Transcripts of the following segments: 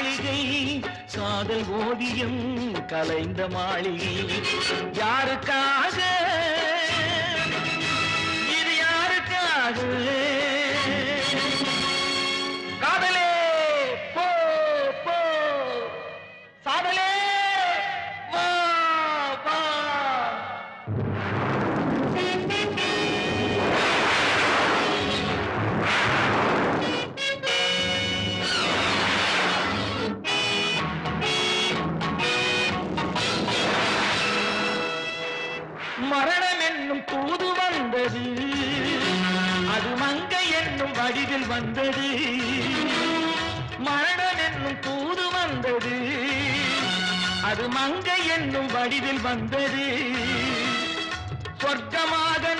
மாளிகை காதல் ஓவியம் கலைந்த மாளிகை. யாருக்காக வடிவில் வந்தது. மரணம் என்னும் தூது வந்தது. அது மங்கை என்னும் வடிவில் வந்தது. சொர்க்கமாக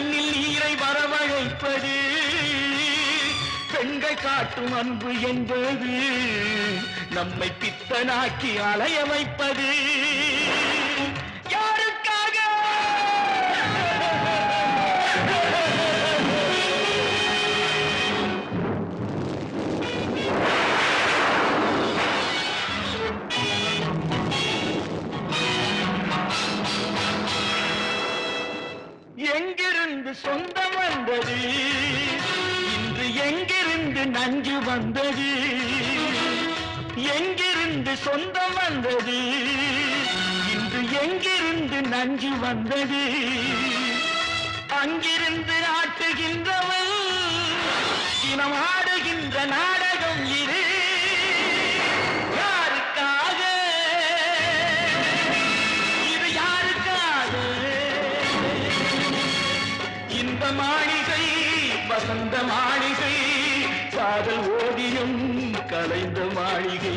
கண்ணில் நீரை வரவழைப்பது. பெண்கள் காட்டும் அன்பு என்பது நம்மை பித்தனாக்கி அலைய வைப்பது. எங்கிருந்து சொந்தம் வந்தது? இன்று எங்கிருந்து நஞ்சு வந்தது? எங்கிருந்து சொந்தம் வந்தது? இன்று எங்கிருந்து நஞ்சு வந்தது? அங்கிருந்து ஆட்டுகின்றவள் இனம் ஆடுகின்ற நாடகம் இரு மாளிகை வசந்த மாளிகை காதல் ஓவியம் கலைந்த மாளிகை.